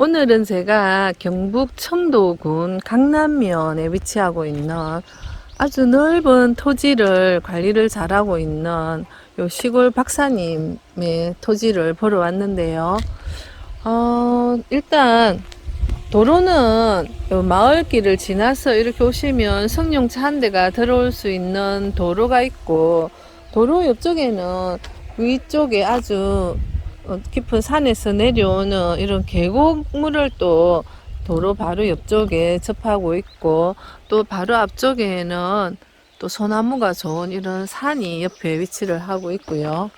오늘은 제가 경북 청도군 강남면에 위치하고 있는 아주 넓은 토지를 관리를 잘하고 있는 요 시골 박사님의 토지를 보러 왔는데요. 어, 일단 도로는 요 마을길을 지나서 이렇게 오시면 승용차 한 대가 들어올 수 있는 도로가 있고 도로 옆쪽에는 위쪽에 아주 어, 깊은 산에서 내려오는 이런 계곡물을 또 도로 바로 옆쪽에 접하고 있고 또 바로 앞쪽에는 또 소나무가 좋은 이런 산이 옆에 위치를 하고 있고요.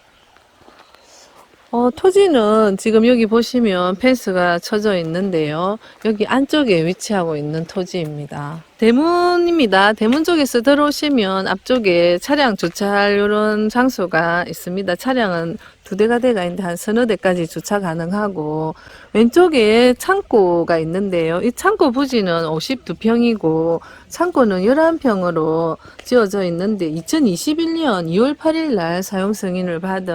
어, 토지는 지금 여기 보시면 펜스가 쳐져 있는데요. 여기 안쪽에 위치하고 있는 토지입니다. 대문입니다. 대문 쪽에서 들어오시면 앞쪽에 차량 주차할 이런 장소가 있습니다. 차량은 두 대가 대가 있는데 한 서너 대까지 주차 가능하고 왼쪽에 창고가 있는데요. 이 창고 부지는 52평이고 창고는 11평으로 지어져 있는데 2021년 2월 8일 날 사용 승인을 받은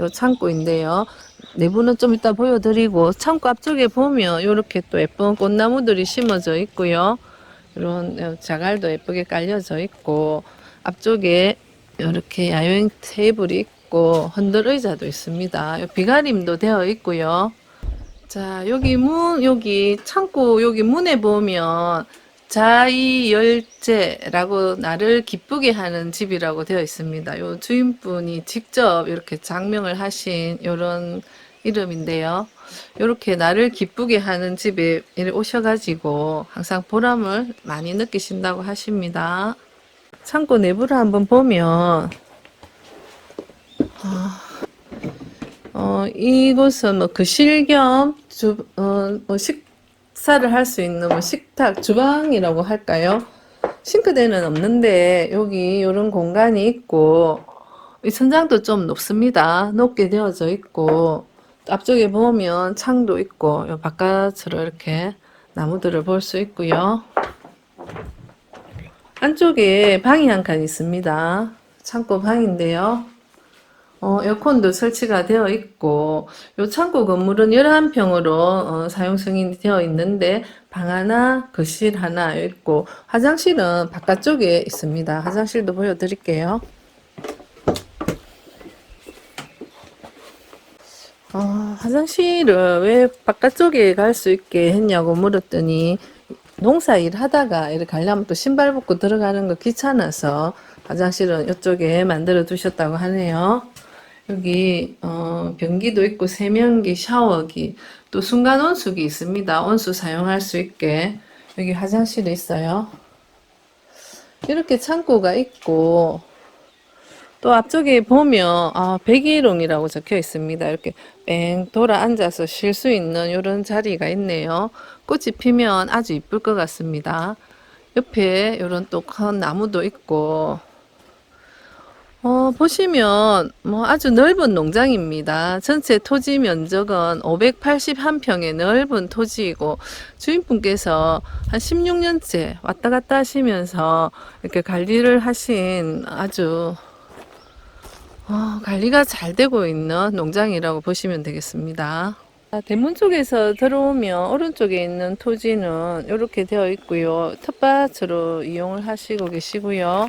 요 창고인데요. 내부는 좀 이따 보여드리고 창고 앞쪽에 보면 이렇게 또 예쁜 꽃나무들이 심어져 있고요. 이런 자갈도 예쁘게 깔려져 있고 앞쪽에 이렇게 야외 테이블이 있고 흔들 의자도 있습니다. 요 비가림도 되어 있고요. 자 여기 문 여기 창고 여기 문에 보면 자이열제라고 나를 기쁘게 하는 집이라고 되어 있습니다. 요 주인분이 직접 이렇게 장명을 하신 이런 이름인데요. 이렇게 나를 기쁘게 하는 집에 오셔가지고 항상 보람을 많이 느끼신다고 하십니다. 창고 내부를 한번 보면 아, 어, 이곳은 뭐 그실 겸 주, 어, 뭐 식사를 할 수 있는 뭐 식탁, 주방이라고 할까요? 싱크대는 없는데 여기 이런 공간이 있고 이 천장도 좀 높습니다. 높게 되어져 있고 앞쪽에 보면 창도 있고 요 바깥으로 이렇게 나무들을 볼 수 있고요. 안쪽에 방이 한 칸 있습니다. 창고 방인데요. 어, 에어컨도 설치가 되어 있고, 요 창고 건물은 11평으로 어, 사용 승인이 되어 있는데, 방 하나, 거실 하나 있고, 화장실은 바깥쪽에 있습니다. 화장실도 보여 드릴게요. 아, 화장실을 왜 바깥쪽에 갈 수 있게 했냐고 물었더니, 농사 일 하다가 이렇게 가려면 또 신발 벗고 들어가는 거 귀찮아서 화장실은 이쪽에 만들어 두셨다고 하네요. 여기 어, 변기도 있고 세면기, 샤워기, 또 순간 온수기 있습니다. 온수 사용할 수 있게 여기 화장실이 있어요. 이렇게 창고가 있고 또 앞쪽에 보면 아, 백일홍이라고 적혀 있습니다. 이렇게 뺑 돌아 앉아서 쉴 수 있는 이런 자리가 있네요. 꽃이 피면 아주 이쁠 것 같습니다. 옆에 이런 또 큰 나무도 있고 어, 보시면 뭐 아주 넓은 농장입니다. 전체 토지 면적은 581평의 넓은 토지이고 주인분께서 한 16년째 왔다 갔다 하시면서 이렇게 관리를 하신 아주 어, 관리가 잘 되고 있는 농장이라고 보시면 되겠습니다. 아, 대문 쪽에서 들어오면 오른쪽에 있는 토지는 이렇게 되어 있고요. 텃밭으로 이용을 하시고 계시고요.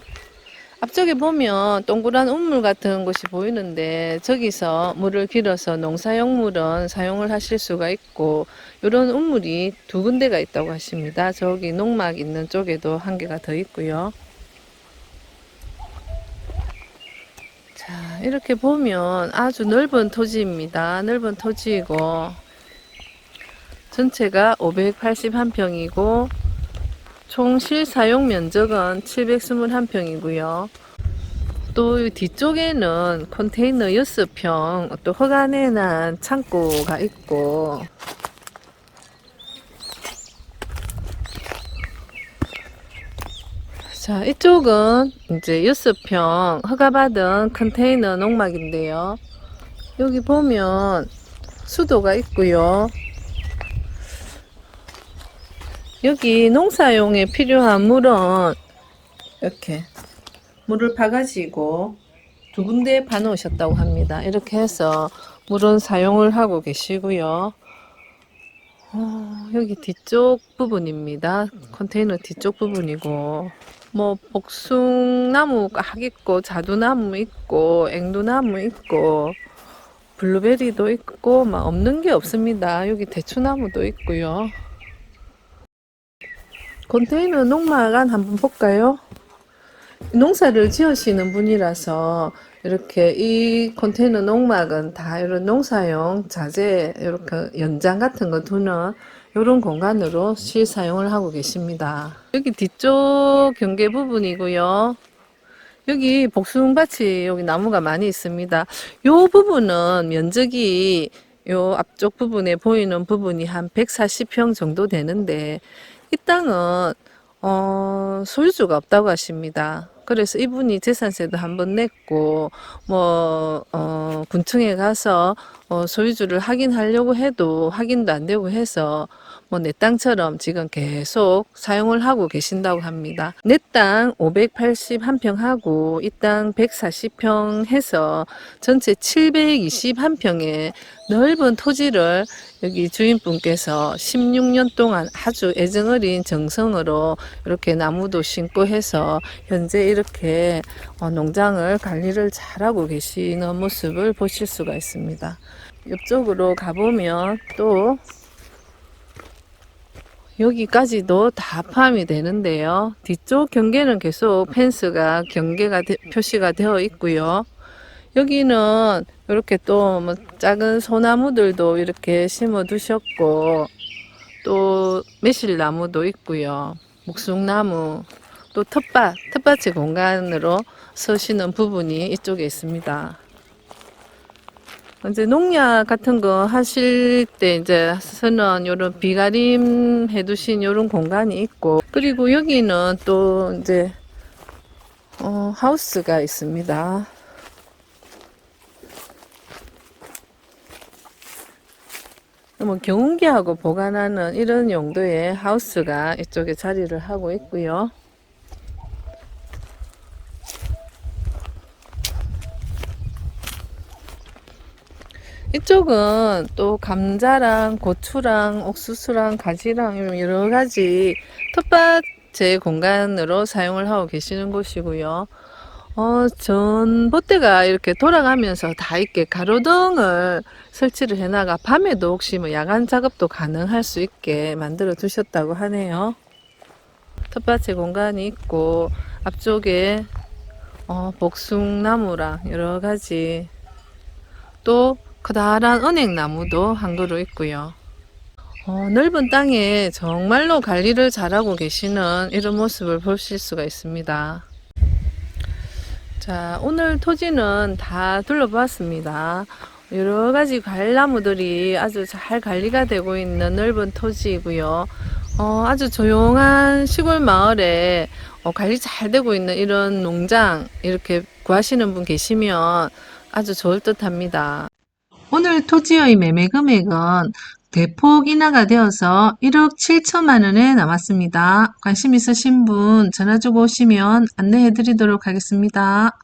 앞쪽에 보면 동그란 우물 같은 곳이 보이는데 저기서 물을 길어서 농사용물은 사용을 하실 수가 있고 이런 우물이 두 군데가 있다고 하십니다. 저기 농막 있는 쪽에도 한 개가 더 있고요. 자, 이렇게 보면 아주 넓은 토지입니다. 넓은 토지이고 전체가 581평이고 총 실사용 면적은 721평이고요. 또 뒤쪽에는 컨테이너 6평, 또 허가 내난 창고가 있고 자, 이쪽은 이제 6평 허가받은 컨테이너 농막인데요. 여기 보면 수도가 있고요. 여기 농사용에 필요한 물은 이렇게 물을 파가지고 두 군데 파놓으셨다고 합니다. 이렇게 해서 물은 사용을 하고 계시고요. 어, 여기 뒤쪽 부분입니다. 컨테이너 뒤쪽 부분이고, 뭐, 복숭나무가 있고, 자두나무 있고, 앵두나무 있고, 블루베리도 있고, 막 없는 게 없습니다. 여기 대추나무도 있고요. 컨테이너 농마관 한번 볼까요? 농사를 지으시는 분이라서 이렇게 이 컨테이너 농막은 다 이런 농사용 자재 이렇게 연장 같은 거 두는 이런 공간으로 실 사용을 하고 계십니다. 여기 뒤쪽 경계 부분이고요. 여기 복숭밭이 여기 나무가 많이 있습니다. 요 부분은 면적이 요 앞쪽 부분에 보이는 부분이 한 140평 정도 되는데 이 땅은 어, 소유주가 없다고 하십니다. 그래서 이분이 재산세도 한번 냈고, 뭐, 어, 군청에 가서, 어, 소유주를 확인하려고 해도 확인도 안 되고 해서, 뭐, 내 땅처럼 지금 계속 사용을 하고 계신다고 합니다. 내 땅 581평 하고, 이 땅 140평 해서 전체 721평의 넓은 토지를 여기 주인분께서 16년 동안 아주 애정어린 정성으로 이렇게 나무도 심고 해서 현재 이렇게 어, 농장을 관리를 잘하고 계시는 모습을 보실 수가 있습니다. 옆쪽으로 가보면 또 여기까지도 다 포함이 되는데요. 뒤쪽 경계는 계속 펜스가 경계가 되- 표시가 되어 있고요. 여기는 이렇게 또 뭐 작은 소나무들도 이렇게 심어 두셨고 또 매실나무도 있고요. 목숭나무 또 텃밭, 텃밭의 공간으로 서시는 부분이 이쪽에 있습니다. 이제 농약 같은 거 하실 때 이제 쓰는 요런 비가림 해두신 요런 공간이 있고 그리고 여기는 또 이제 어, 하우스가 있습니다. 뭐 경운기하고 보관하는 이런 용도의 하우스가 이쪽에 자리를 하고 있고요. 이쪽은 또 감자랑 고추랑 옥수수랑 가지랑 여러 가지 텃밭의 공간으로 사용을 하고 계시는 곳이고요. 어, 전봇대가 이렇게 돌아가면서 다 있게 가로등을 설치를 해놔가 밤에도 혹시 뭐 야간 작업도 가능할 수 있게 만들어 두셨다고 하네요. 텃밭의 공간이 있고 앞쪽에 어, 복숭나무랑 여러 가지 또 커다란 은행나무도 한 그루 있고요. 어, 넓은 땅에 정말로 관리를 잘하고 계시는 이런 모습을 보실 수가 있습니다. 자, 오늘 토지는 다 둘러보았습니다. 여러 가지 과일나무들이 아주 잘 관리가 되고 있는 넓은 토지이고요. 어, 아주 조용한 시골 마을에 어, 관리 잘 되고 있는 이런 농장 이렇게 구하시는 분 계시면 아주 좋을 듯 합니다. 오늘 토지의 매매 금액은 대폭 인하가 되어서 1억 7천만 원에 남았습니다. 관심 있으신 분 전화 주고 오시면 안내해 드리도록 하겠습니다.